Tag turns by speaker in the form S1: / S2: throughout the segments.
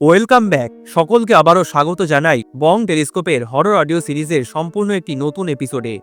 S1: Welcome back. সকলকে আবারও স্বাগত জানাই বং টেলিস্কোপের হরর অডিও সিরিজের সম্পূর্ণ একটি নতুন এপিসোডে।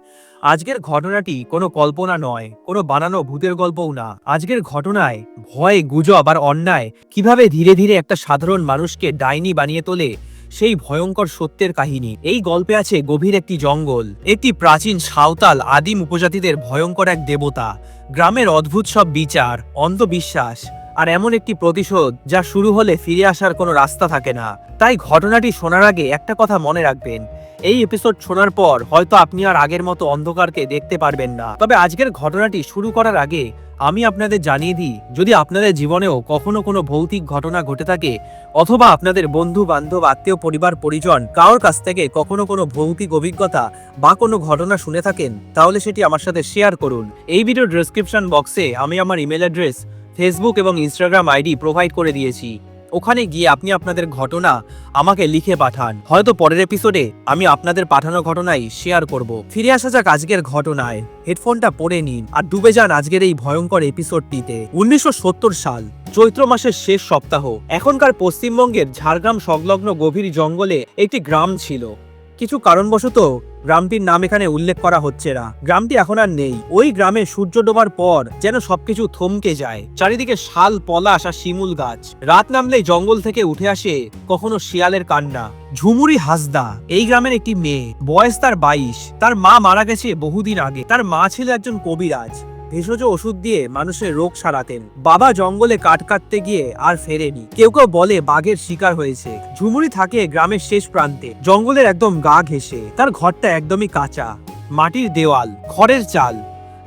S1: আজকের ঘটনাটি কোনো কল্পনা নয়, কোনো বানানো ভূতের গল্পও না। আজকের ঘটনায় ভয়, গুজব আর অন্যায় কীভাবে ধীরে ধীরে একটা সাধারণ মানুষকে ডাইনি বানিয়ে তোলে, সেই ভয়ঙ্কর সত্যের কাহিনী। এই গল্পে আছে গভীর একটি জঙ্গল, একটি প্রাচীন সাঁওতাল আদিম উপজাতিদের ভয়ঙ্কর এক দেবতা। গ্রামের অদ্ভুত সব বিচার, অন্ধবিশ্বাস আর এমন একটি প্রতিশোধ যা শুরু হলে ফিরে আসার কোনো রাস্তা থাকে না। তাই ঘটনাটি শোনার আগে একটা কথা মনে রাখবেন। এই এপিসোড শোনার পর হয়তো আপনি আর আগের মতো অন্ধকারকে দেখতে পারবেন না। তবে আজকের ঘটনাটি শুরু করার আগে আমি আপনাদের জানিয়ে দিই, যদি আপনাদের জীবনেও কখনো কোনো ভৌতিক ঘটনা ঘটে থাকে অথবা আপনাদের বন্ধু বান্ধব আত্মীয়, পরিবার, পরিজন কারোর কাছ থেকে কখনো কোনো ভৌতিক অভিজ্ঞতা বা কোনো ঘটনা শুনে থাকেন, তাহলে সেটি আমার সাথে শেয়ার করুন। এই ভিডিও ডেসক্রিপশন বক্সে আমি আমার ইমেল অ্যাড্রেস ফেসবুক এবং ইনস্টাগ্রাম আইডি প্রোভাইড করে দিয়েছি। ওখানে গিয়ে আপনি আপনাদের ঘটনা আমাকে লিখে পাঠান। হয়তো পরের এপিসোডে আমি আপনাদের পাঠানো ঘটনাই শেয়ার করব। ফিরে আসা যাক আজকের ঘটনায়। হেডফোনটা পরে নিন আর ডুবে যান আজকের এই ভয়ঙ্কর এপিসোডটিতে উনিশশো সত্তর সাল, চৈত্র মাসের শেষ সপ্তাহ। এখনকার পশ্চিমবঙ্গের ঝাড়গ্রাম সংলগ্ন গভীর জঙ্গলে একটি গ্রাম ছিল। কিছু কারণবশত গ্রামটির নাম এখানে উল্লেখ করা হচ্ছে না। গ্রামটি এখন আর নেই। ওই গ্রামে সূর্য ডোবার পর যেন সবকিছু থমকে যায়। চারিদিকে শাল, পলাশ আর শিমুল গাছ। রাত নামলেই জঙ্গল থেকে উঠে আসে কখনো শিয়ালের কান্না। ঝুমুরি হাসদা, এই গ্রামের একটি মেয়ে। বয়স তার বাইশ। তার মা মারা গেছে বহুদিন আগে। তার মা ছিল একজন কবিরাজ। ভেষজ ওষুধ দিয়ে মানুষের রোগ সারাতেন। বাবা জঙ্গলে কাঠ কাটতে গিয়ে আর ফেরেনি। কেউ কেউ বলে বাঘের শিকার হয়েছে। ঝুমুরি থাকে গ্রামের শেষ প্রান্তে। জঙ্গলের একদম গা ঘেঁষে। তার ঘরটা একদমই কাঁচা। মাটির দেওয়াল, খড়ের চাল।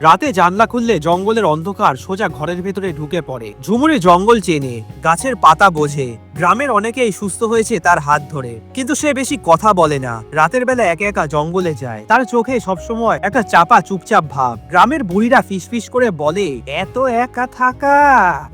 S1: রাতে জানলা খুললে জঙ্গলের অন্ধকার সোজা ঘরের ভেতরে ঢুকে পড়ে। ঝুমুরি জঙ্গল চেনে। গাছের পাতা বোঝে। গ্রামের অনেকেই সুস্থ হয়েছে তার হাত ধরে। কিন্তু সে বেশি কথা বলে না। রাতের বেলা একা একা জঙ্গলে যায়। তার চোখে সবসময় একটা চাপা, চুপচাপ ভাব। গ্রামের বুড়িরা ফিসফিস করে বলে, এত একা থাকা,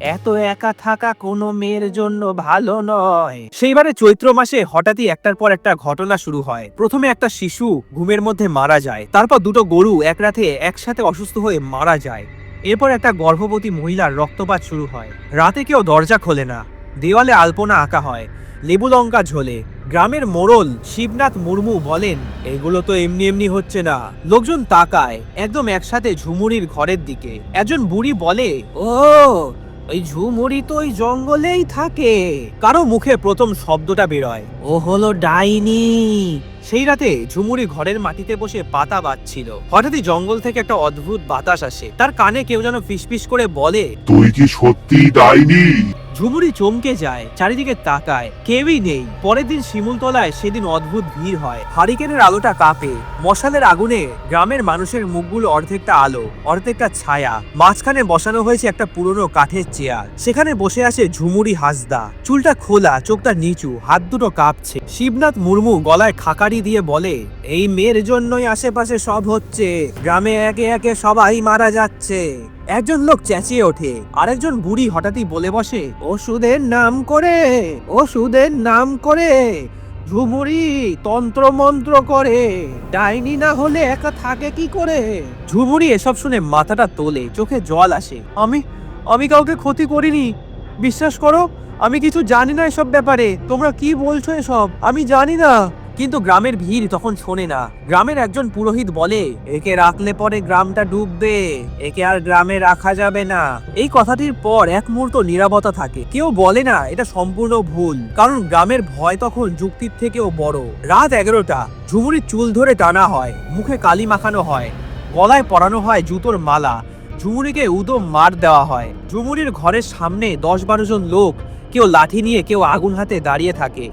S1: এত একা থাকা কোনো মেয়ের জন্য ভালো নয়। সেইবারে চৈত্র মাসে হঠাৎই একটার পর একটা ঘটনা শুরু হয়। প্রথমে একটা শিশু ঘুমের মধ্যে মারা যায়। তারপর দুটো গরু এক রাতে একসাথে অসুস্থ হয়ে মারা যায়। এরপর একটা গর্ভবতী মহিলার রক্তপাত শুরু হয়। রাতে কেউ দরজা খোলে না। দেওয়ালে আলপনা আঁকা হয়, লেবু লঙ্কা ঝোলে। গ্রামের মোড়ল শিবনাথ মুর্মু বলেন, এগুলো তো এমনি এমনি হচ্ছে না। লোকজন তাকায়, একদম একসাথে ঝুমুরির ঘরের দিকে। একজন বুড়ি বলে, ও, ওই ঝুমুরি তো ওই জঙ্গলেই থাকে। কারও মুখে প্রথম শব্দটা বেরোয়, ও হলো ডাইনি। সেই রাতে ঝুমুরি ঘরের মাটিতে বসে পাতা বাজছিল হঠাৎই জঙ্গল থেকে একটা অদ্ভুত বাতাস আসে। তার কানে কেউ যেন ফিসফিস করে বলে,
S2: তুই কি সত্যি ডাইনি?
S1: ঝুমুরি চমকে যায়, চারিদিকে তাকায়, কেউই নেই। পরের দিন শিমুলতলায় সেদিন অদ্ভুত ভিড় হয়। হারিকেনের আলোটা কাঁপে। মশালের আগুনে গ্রামের মানুষের মুখগুলো অর্ধেকটা আলো, অর্ধেকটা ছায়া। মাঝখানে বসানো হয়েছে একটা পুরনো কাঠের চেয়ার। সেখানে বসে আছে ঝুমুরি হাসদা। চুলটা খোলা, চোখটা নিচু, হাত দুটো কাঁপছে। শিবনাথ মুর্মু গলায় খাকারি দিয়ে বলে, এই মেয়ের জন্যই আশেপাশে সব হচ্ছে। গ্রামে একে একে সবাই মারা যাচ্ছে। একজন লোক চেঁচিয়ে ওঠে। আরেকজন বুড়ি হঠাৎই বলে বসে, ওষুধের নাম করে, ওষুধের নাম করে, ঝুমুরি তন্ত্র মন্ত্র করে। ডাইনি না হলে একা থাকে কি করে? ঝুমুরি এসব শুনে মাথাটা তোলে, চোখে জল আসে। আমি আমি কাউকে ক্ষতি করিনি। বিশ্বাস করো, আমি কিছু জানি না এসব ব্যাপারে। তোমরা কি বলছো এসব? আমি জানি না। কিন্তু গ্রামের ভিড় তখন শোনে না। গ্রামের একজন পুরোহিত বলে, একে রাখলে পরে গ্রামটা ডুববে, একে আর গ্রামে রাখা যাবে না। এই কথাটির পর এক মুহূর্ত নীরবতা থাকে। কেউ বলে না, এটা সম্পূর্ণ ভুল। কারণ গ্রামের ভয় তখন যুক্তির থেকেও বড়। রাত এগারোটা, ঝুমুরির চুল ধরে টানা হয়, মুখে কালি মাখানো হয়, গলায় পরানো হয় জুতোর মালা, ঝুমুরিকে উদো মার দেওয়া হয়। ঝুমুরির ঘরের সামনে দশ বারো জন লোক, কেউ লাঠি নিয়ে, কেউ আগুন হাতে দাঁড়িয়ে থাকে।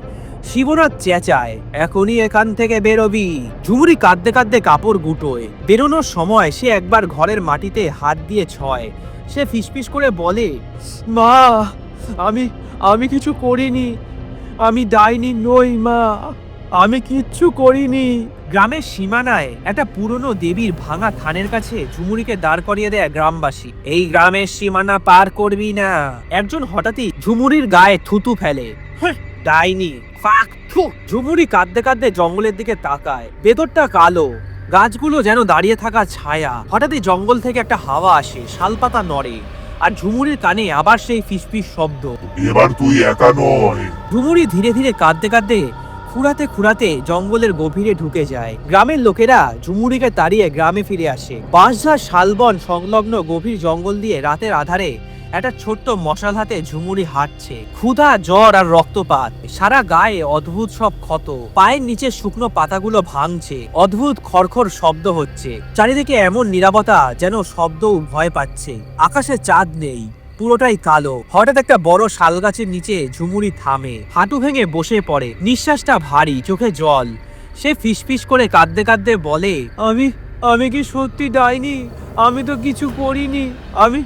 S1: শিবনাথ চেঁচায় এখনই এখান থেকে বেরোবি। ঝুমুরি কাঁদতে কাঁদতে কাপড় গুটোয়। বেরোনোর সময় সে একবার ঘরের মাটিতে হাত দিয়ে ছয়। সে ফিসফিস করে বলে মা আমি আমি কিছু করিনি। আমি ডাইনি নই মা। আমি কিচ্ছু করিনি। গ্রামের সীমানায় একটা পুরনো দেবীর ভাঙা থানের কাছে ঝুমুরিকে দাঁড় করিয়ে দেয় গ্রামবাসী। এই গ্রামের সীমানা পার করবি না। একজন হঠাৎই ঝুমুরির গায়ে থুতু ফেলে। "হ্যাঁ, ডাইনি ফাক ঝুমুরি কাঁদতে কাঁদতে জঙ্গলের দিকে তাকায়। ভেতরটা কালো। গাছগুলো যেন দাঁড়িয়ে থাকা ছায়া। হঠাৎই জঙ্গল থেকে একটা হাওয়া আসে শালপাতা নড়ে। আর ঝুমুরির কানে আবার সেই ফিসফিস শব্দ।
S2: এবার তুই একা নয়।
S1: ঝুমুরি ধীরে ধীরে কাঁদতে কাঁদতে খুঁড়াতে খুঁড়াতে জঙ্গলের গভীরে ঢুকে যায়। গ্রামের লোকেরা ঝুমুরিকে তাড়িয়ে গ্রামে ফিরে আসে। বাঁশঝাড় শালবন সংলগ্ন গভীর জঙ্গল দিয়ে রাতের আধারে একটা ছোট্ট মশাল হাতে ঝুমুরি হাঁটছে। ক্ষুধা, জ্বর আর রক্তপাত। সারা গায়ে অদ্ভুত সব ক্ষত। পায়ের নিচে শুকনো পাতাগুলো ভাঙছে। অদ্ভুত খড়খড় শব্দ হচ্ছে। চারিদিকে এমন নিরাপত্তা যেন শব্দও ভয় পাচ্ছে। আকাশে চাঁদ নেই। পুরোটাই কালো। হঠাৎ একটা বড় শাল গাছের নিচে ঝুমুরি থামে। হাঁটু ভেঙে বসে পড়ে। নিঃশ্বাসটা ভারী, চোখে জল। সে ফিসফিস করে কাঁদতে কাঁদতে বলে, আমি আমি কি সত্যি ডাইনি? আমি তো কিছু করিনি। আমি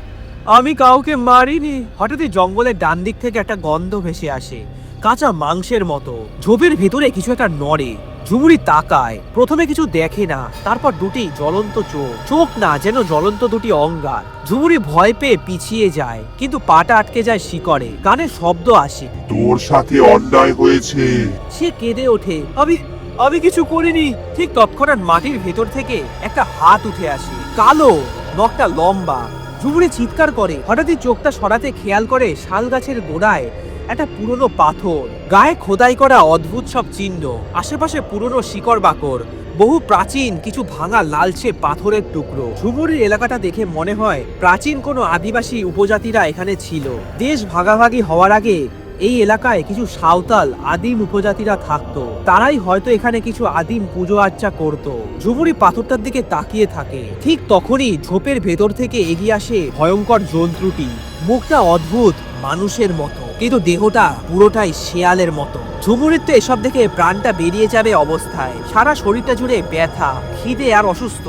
S1: আমি কাউকে মারিনি। হঠাৎই জঙ্গলের ডান দিক থেকে একটা গন্ধ ভেসে আসে, কাঁচা মাংসের মতো। ঝোপের ভিতরে কিছু একটা নড়ে। ঝুমুরি তাকায়। প্রথমে কিছু দেখে না তারপর দুটি জ্বলন্ত চোখ। চোখ না যেন জ্বলন্ত দুটি অঙ্গার। ঝুমুরি ভয় পেয়ে পিছিয়ে যায় কিন্তু পাটা আটকে যায় শিকড়ে। কানে শব্দ আসে।
S2: তোর সাথে অন্যায় হয়েছে।
S1: সে কেঁদে ওঠে। আমি আমি কিছু করিনি। ঠিক তৎক্ষণাৎ মাটির ভেতর থেকে একটা হাত উঠে আসে। কালো নখটা লম্বা। ঝুমুরি চিৎকার করে। হঠাৎই চোখটা সরাতে খেয়াল করে শাল গাছের গোড়ায়। একটা পুরনো পাথর, গায়ে খোদাই করা অদ্ভুত সব চিহ্ন, আশেপাশে পুরনো শিকড় বাকর, বহু প্রাচীন, কিছু ভাঙা লালচে পাথরের টুকরো। ঝুমুরির এলাকাটা দেখে মনে হয় প্রাচীন কোনো আদিবাসী উপজাতিরা এখানে ছিল। দেশ ভাগাভাগি হওয়ার আগে এই এলাকায় কিছু সাঁওতাল আদিম উপজাতিরা থাকতো। তারাই হয়তো এখানে কিছু আদিম পুজো আর্চা করত। ঝুমুরি পাথরটার দিকে তাকিয়ে থাকে। ঠিক তখনই ঝোপের ভেতর থেকে এগিয়ে আসে ভয়ঙ্কর জন্তুটি। মুখটা অদ্ভুত মানুষের মতো। কিন্তু দেহটা পুরোটাই শেয়ালের মতো। ঝুমুরির তো এসব দেখে প্রাণটা বেরিয়ে যাবে অবস্থায়। সারা শরীরটা জুড়ে ব্যথা খিদে আর অসুস্থ।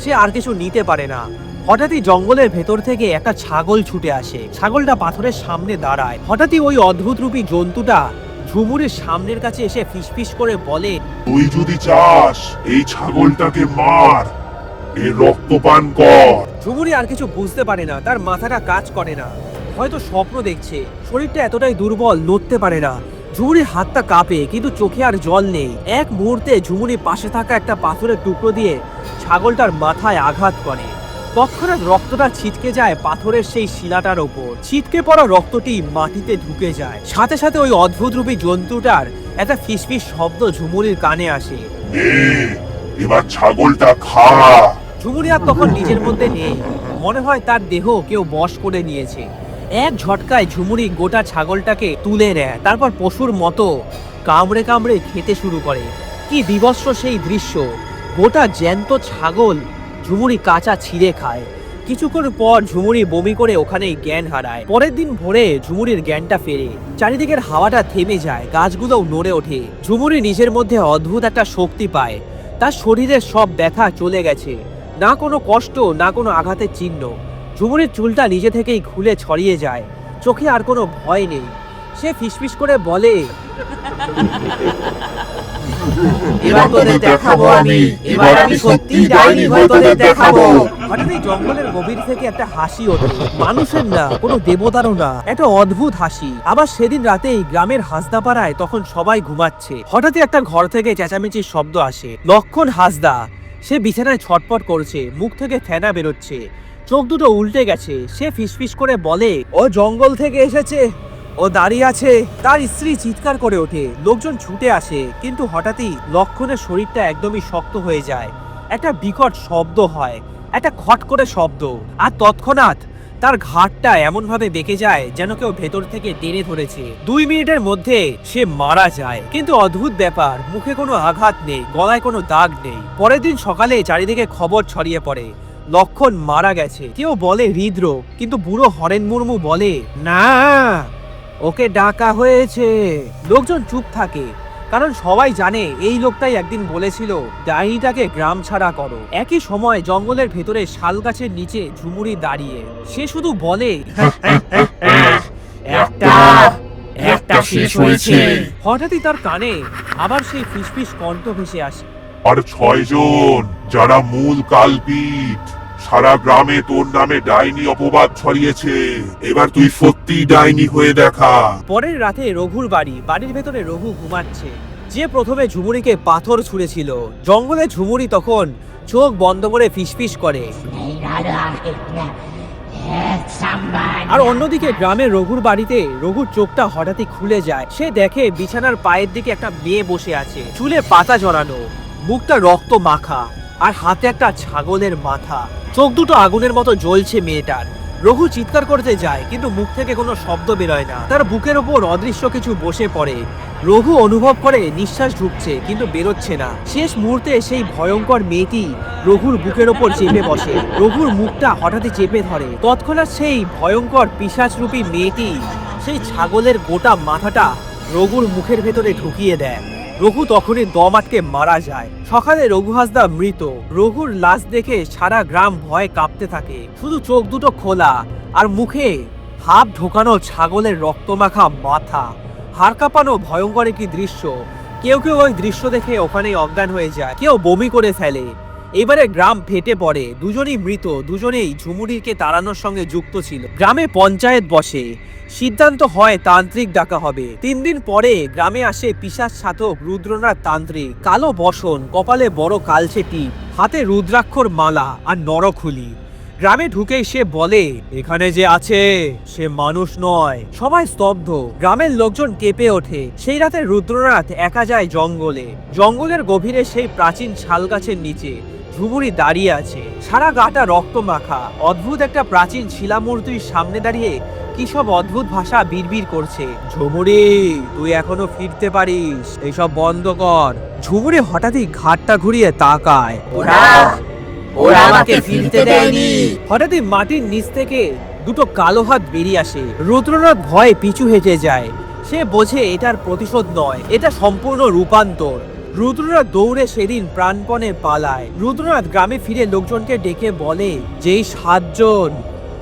S1: সে আর কিছু নিতে পারে না। হঠাৎই জঙ্গলের ভেতর থেকে একটা ছাগল ছুটে আসে। ছাগলটা পাথরের সামনে দাঁড়ায়। হঠাৎই ওই অদ্ভুত রূপী জন্তুটা ঝুমুরের সামনের কাছে এসে ফিসফিস করে বলে
S2: তুই যদি চাস এই ছাগলটাকে মার। এর রক্তপান কর।
S1: ঝুমুরি আর কিছু বুঝতে পারে না। তার মাথাটা কাজ করে না। হয়তো স্বপ্ন দেখছে। শরীরটা এতটাই দুর্বল নড়তে পারে না। ঝুমুরির হাতটা কাঁপে কিন্তু চোখে আর জল নেই। এক মুহূর্তে ঝুমুরি পাশে থাকা একটা পাথরের টুকরো দিয়ে ছাগলটার মাথায় আঘাত করে। তৎক্ষণাৎ রক্তটা ছিটকে যায় পাথরের সেই শিলাটার ওপর। ছিটকে পড়া রক্তটি মাটিতে ঢুকে যায়। সাথে সাথে ওই অদ্ভুত রূপী জন্তুটার একটা ফিসফিস শব্দ ঝুমুরির কানে আসে।
S2: এবার ছাগলটা খা।
S1: ঝুমুরি আর তখন নিজের মধ্যে নেই। মনে হয় তার দেহ কেউ বশ করে নিয়েছে। এক ঝটকায় ঝুমুরি গোটা ছাগলটাকে তুলে নেয়। তারপর পশুর মতো কামড়ে কামড়ে খেতে শুরু করে। কি বিবস্ত্র সেই দৃশ্য। গোটা জ্যান্ত ছাগল ঝুমুরি কাঁচা ছিঁড়ে খায়। কিছুক্ষণ পর ঝুমুরি বমি করে ওখানেই জ্ঞান হারায়। পরের দিন ভোরে ঝুমুরির জ্ঞানটা ফেরে। চারিদিকের হাওয়াটা থেমে যায়, গাছগুলোও নড়ে ওঠে। ঝুমুরি নিজের মধ্যে অদ্ভুত একটা শক্তি পায়। তার শরীরের সব ব্যথা চলে গেছে। না কোনো কষ্ট, না কোনো আঘাতের চিহ্ন। ঝুমুরির চুলটা নিজে থেকেই খুলে ছড়িয়ে যায়। চোখে আর কোনো ভয় নেই। সে ফিসফিস করে বলে
S3: এবার তোদের দেখাবো আমি। এবার আমি সত্যি ডাইনি হয়ে তোদের দেখাবো।
S1: হঠাৎই জঙ্গলের গভীর থেকে একটা হাসি ওঠে। মানুষের না কোনো দেবতারও না। একটা অদ্ভুত হাসি। আবার সেদিন রাতেই গ্রামের হাসদাপাড়ায় তখন সবাই ঘুমাচ্ছে। হঠাৎই একটা ঘর থেকে চেঁচামেচির শব্দ আসে। লক্ষণ হাসদা। সে বিছানায় ছটপট করছে। মুখ থেকে ফেনা বেরোচ্ছে। চোখ দুটো উল্টে গেছে। সে ফিসফিস করে বলে, ও জঙ্গল থেকে এসেছে, ও দাঁড়িয়ে আছে। তার স্ত্রী চিৎকার করে ওঠে। লোকজন ছুটে আসে, কিন্তু হঠাৎই লক্ষণের শরীরটা একদমই শক্ত হয়ে যায়। একটা বিকট শব্দ হয়, একটা খট করে শব্দ। আর তৎক্ষণাৎ তার ঘাটটা এমন ভাবে বেঁকে যায় যেন কেউ ভেতর থেকে টেনে ধরেছে। দুই মিনিটের মধ্যে সে মারা যায়। কিন্তু অদ্ভুত ব্যাপার, মুখে কোনো আঘাত নেই, গলায় কোনো দাগ নেই। পরের দিন সকালে চারিদিকে খবর ছড়িয়ে পড়ে। লক্ষণ মারা গেছে। কেউ বলে হৃদরোগ, কিন্তু বুড়ো হরেন মুর্মু বলে, না, ওকে ডাকা হয়েছে। লোকজন চুপ থাকে, কারণ সবাই জানে এই লোকটাই একদিন বলেছিল, ডাইনিটাকে গ্রাম ছাড়া করো। একই সময় জঙ্গলের ভেতরে শাল গাছের নিচে ঝুমুরি দাঁড়িয়ে, সে শুধু বলে হঠাৎই তার কানে আবার সেই ফিসফিস কণ্ঠ ভেসে আসে।
S2: আর ছয়জন, যারা মূল কালপিট সারা গ্রামে তোর নামে ডাইনি অপবাদ ছড়িয়েছে। এবার তুই সত্যি ডাইনি হয়ে দেখা।
S1: পরের রাতে রঘুর বাড়ি, বাড়ির ভেতরে রঘু ঘুমাচ্ছে। যে প্রথমে ঝুমুরিকে পাথর ছুঁড়েছিল, জঙ্গলে ঝুমুরি তখন চোখ বন্ধ করে ফিসফিস করে। আর অন্যদিকে গ্রামের রঘুর বাড়িতে রঘুর চোখটা হঠাৎই খুলে যায়। সে দেখে বিছানার পায়ের দিকে একটা মেয়ে বসে আছে, চুলে পাতা জড়ানো, মুখটা রক্ত মাখা। আর হাতে একটা ছাগলের মাথা। চোখ দুটো আগুনের মতো জ্বলছে মেয়েটার। রঘু চিৎকার করতে যায়, কিন্তু মুখ থেকে কোনো শব্দ বেরোয় না। তার বুকের ওপর অদৃশ্য কিছু বসে পড়ে। রঘু অনুভব করে নিঃশ্বাস ঢুকছে, কিন্তু বেরোচ্ছে না। শেষ মুহূর্তে সেই ভয়ঙ্কর মেয়েটি রঘুর বুকের ওপর চেপে বসে। রঘুর মুখটা হঠাৎই চেপে ধরে। তৎক্ষণাৎ সেই ভয়ঙ্কর পিশাচরূপী মেয়েটি সেই ছাগলের গোটা মাথাটা রঘুর মুখের ভেতরে ঢুকিয়ে দেয়। রঘু তখনই দম আটকে মারা যায়। সকালে রঘু হাসদা মৃত। রঘুর লাশ দেখে সারা গ্রাম ভয়ে কাঁপতে থাকে। শুধু চোখ দুটো খোলা আর মুখে হাফ ঢোকানো ছাগলের রক্তমাখা মাথা। হার কাঁপানো ভয়ঙ্কর একটি দৃশ্য। কেউ কেউ ওই দৃশ্য দেখে ওখানেই অজ্ঞান হয়ে যায়। কেউ বমি করে ফেলে। এবারে গ্রাম ফেটে পড়ে। দুজনেই মৃত, দুজনেই ঝুমুরিকে তাড়ানোর সঙ্গে যুক্ত ছিল। গ্রামে পঞ্চায়েত বসে। সিদ্ধান্ত হয় তান্ত্রিক ডাকা হবে। তিন দিন পরে গ্রামে আসে পিসার সাধক রুদ্রনাথ তান্ত্রিক। কালো বসন, কপালে বড় কালচে টিপ, হাতে রুদ্রাক্ষর মালা আর নরখুলি। গ্রামে ঢুকেই সে বলে, এখানে যে আছে, সে মানুষ নয়। সবাই স্তব্ধ। গ্রামের লোকজন কেঁপে ওঠে। সেই রাতে রুদ্রনাথ একা যায় জঙ্গলে। জঙ্গলের গভীরে সেই প্রাচীন শাল গাছের নিচে। ঝুমুরি দাঁড়িয়ে আছে। সারা গাটা রক্ত মাখা। অদ্ভুত একটা প্রাচীন শিলামূর্তির সামনে দাঁড়িয়ে কি সব অদ্ভুত ভাষা বিড়বিড় করছে। ঝুমুরি তুই এখনও ফিরতে পারিস। এইসব বন্ধ কর। ঝুমুরি হঠাৎই ঘাটটা ঘুরিয়ে তাকায়।
S3: ওরা ওরা আমাকে ফিরতে দেয়নি।
S1: হঠাৎই মাটির নিচ থেকে দুটো কালো হাত বেরিয়ে আসে। রুদ্রনাথ ভয়ে পিছু হেঁটে যায়। সে বোঝে এটার প্রতিশোধ নয়। এটা সম্পূর্ণ রূপান্তর। রুদ্রনাথ দৌড়ে সেদিন প্রাণপণে পালায়। রুদ্রনাথ গ্রামে ফিরে লোকজনকে ডেকে বলে যেই সাতজন,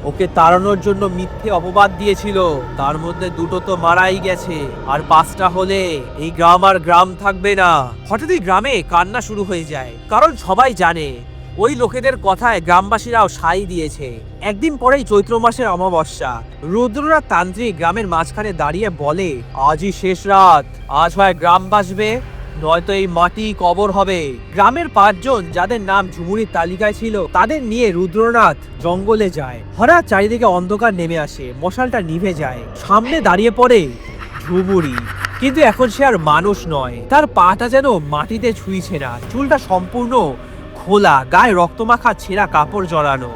S1: ওকে তাড়ানোর জন্য মিথ্যে অপবাদ দিয়েছিল। তার মধ্যে দুটো তো মারাই গেছে, আর পাঁচটা হলে এই গ্রাম আর গ্রাম থাকবে না। হঠাৎই গ্রামে কান্না শুরু হয়ে যায়। কারণ সবাই জানে, ওই লোকেদের কথায় গ্রামবাসীরাও সাই দিয়েছে। একদিন পরেই চৈত্র মাসের অমাবস্যা। রুদ্রনাথ তান্ত্রিক গ্রামের মাঝখানে দাঁড়িয়ে বলে, আজই শেষ রাত, আজ হয় গ্রাম বাসবে নয়তো এই মাটি কবর হবে। গ্রামের পাঁচজন, যাদের নাম ঝুমুরির তালিকায় ছিল, তাদের নিয়ে রুদ্রনাথ জঙ্গলে যায়। হঠাৎ চারিদিকে অন্ধকার নেমে আসে, মশালটা নিভে যায়। সামনে দাঁড়িয়ে পড়ে ঝুমুরি। কিন্তু এখন সে আর মানুষ নয়। তার পাটা যেন মাটিতে ছুঁইছে না। চুলটা সম্পূর্ণ খোলা, গায়ে রক্তমাখা ছেঁড়া কাপড় জড়ানো।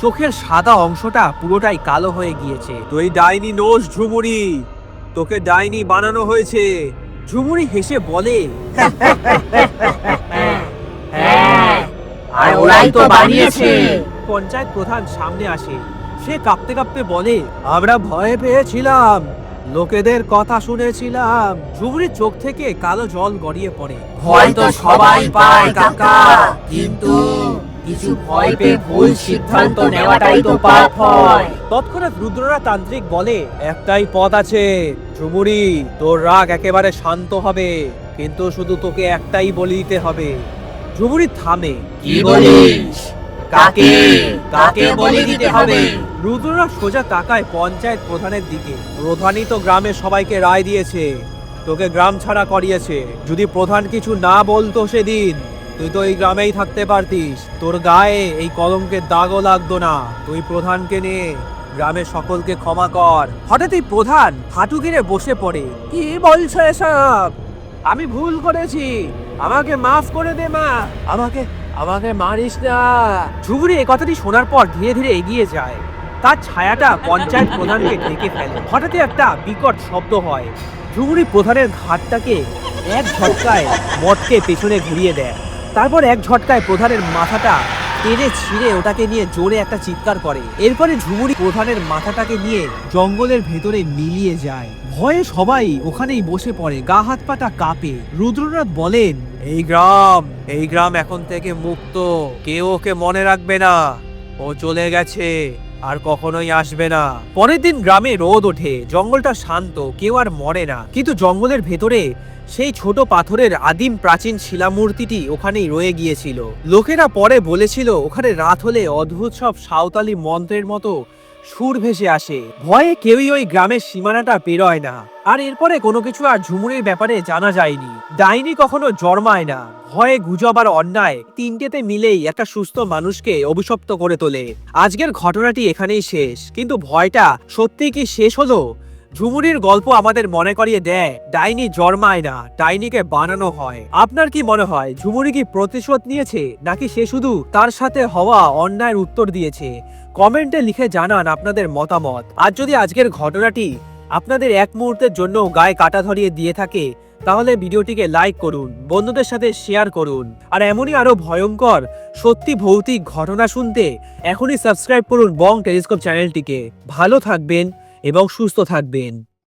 S1: চোখের সাদা অংশটা পুরোটাই কালো হয়ে গিয়েছে। তুই ডাইনি নোস ঝুমুরি, তোকে ডাইনি বানানো হয়েছে। ঝুমুরি হেসে বলে
S3: হ্যাঁ আর ওরাই তো বানিয়েছে।
S1: পঞ্চায়েত প্রধান সামনে আসে। সে কাঁপতে কাঁপতে বলে আমরা ভয়ে পেয়েছিলাম লোকেদের কথা শুনেছিলাম। ঝুমুরির চোখ থেকে কালো জল গড়িয়ে পড়ে।
S3: ভয় তো সবাই পায় কাকা। কিন্তু কিছু ভয় পেয়ে ভুল সিদ্ধান্ত নেওয়াটাই তো পাপ হয়।
S1: তৎক্ষণাৎ রুদ্রনাথ তান্ত্রিক বলে একটাই পথ আছে ঝুমুরি তোর রাগ একেবারে শান্ত হবে কিন্তু শুধু তোকে একটাই বলি দিতে হবে। থামে।
S3: কি বলিস? কাকে? কাকে বলি দিতে হবে?
S1: রুদ্রনাথ সোজা তাকায় পঞ্চায়েত প্রধানের দিকে। প্রধানই তো গ্রামের সবাইকে রায় দিয়েছে তোকে গ্রাম ছাড়া করিয়েছে। যদি প্রধান কিছু না বলতো সেদিন তুই তো এই গ্রামেই থাকতে পারতিস। তোর গায়ে এই কলঙ্কের দাগও লাগতো না। তুই প্রধানকে নিয়ে গ্রামের সকলকে ক্ষমা কর। হঠাৎই প্রধান হাঁটু গেড়ে বসে পড়ে। কি বলছো এসব? আমি ভুল করেছি। আমাকে মাফ করে দে মা। আমাকে আমাকে মারিস না। ঝুবুরি এ কথাটি শোনার পর ধীরে ধীরে এগিয়ে যায়। তার ছায়াটা পঞ্চায়েত প্রধানকে ঢেকে ফেলে। হঠাৎই একটা বিকট শব্দ হয়। ঝুমুরি প্রধানের ঘাটটাকে এক ঝটকায় মটকে পেছনে ঘুরিয়ে দেয়। তারপর এক ঝটকায় প্রধানের মাথাটা টেনে ছিঁড়ে ওটাকে নিয়ে জোরে একটা চিৎকার করে। এরপরে ঝুমুরি প্রধানের মাথাটাকে নিয়ে জঙ্গলের ভেতরে মিলিয়ে যায়। ভয়ে সবাই ওখানেই বসে পড়ে, গা হাত পাটা কাঁপে। রুদ্রনাথ বলেন, এই গ্রাম এই গ্রাম এখন থেকে মুক্ত। কেউ ওকে মনে রাখবে না। ও চলে গেছে। আর কখনোই আসবে না। পরের দিন গ্রামে রোদ ওঠে, জঙ্গলটা শান্ত, কেউ আর মরে না। কিন্তু জঙ্গলের ভেতরে সেই ছোট পাথরের আদিম প্রাচীন শিলামূর্তিটি ওখানেই রয়ে গিয়েছিল। লোকেরা পরে বলেছিল, ওখানে রাত হলে অদ্ভুত সব সাঁওতালি মন্ত্রের মতো সুর ভেসে আসে। ভয়ে কেউই ওই গ্রামের সীমানাটা বেরোয় না। আর এরপরে কোনো কিছু আর ঝুমুরের ব্যাপারে জানা যায়নি। ডাইনি কখনো জন্মায় না। ভয়ে গুজব আর অন্যায় তিনটেতে মিলেই একটা সুস্থ মানুষকে অভিশপ্ত করে তোলে। আজকের ঘটনাটি এখানেই শেষ। কিন্তু ভয়টা সত্যি কি শেষ হলো? ঝুমুরির গল্প আমাদের মনে করিয়ে দেয়, ডাইনি জন্মায় না, ডাইনিকে বানানো হয়। আপনার কি মনে হয়, ঝুমুরি কি প্রতিশোধ নিয়েছে, নাকি সে শুধু তার সাথে হওয়া অন্যায়ের উত্তর দিয়েছে? কমেন্টে লিখে জানান আপনাদের মতামত। আর যদি আজকের ঘটনাটি আপনাদের এক মুহূর্তের জন্য গায়ে কাটা ধরিয়ে দিয়ে থাকে, তাহলে ভিডিওটিকে লাইক করুন, বন্ধুদের সাথে শেয়ার করুন। আর এমনই আরও ভয়ঙ্কর, সত্যি ভৌতিক ঘটনা শুনতে এখনই সাবস্ক্রাইব করুন বং টেলিস্কোপ চ্যানেলটিকে। ভালো থাকবেন এবং সুস্থ থাকবেন।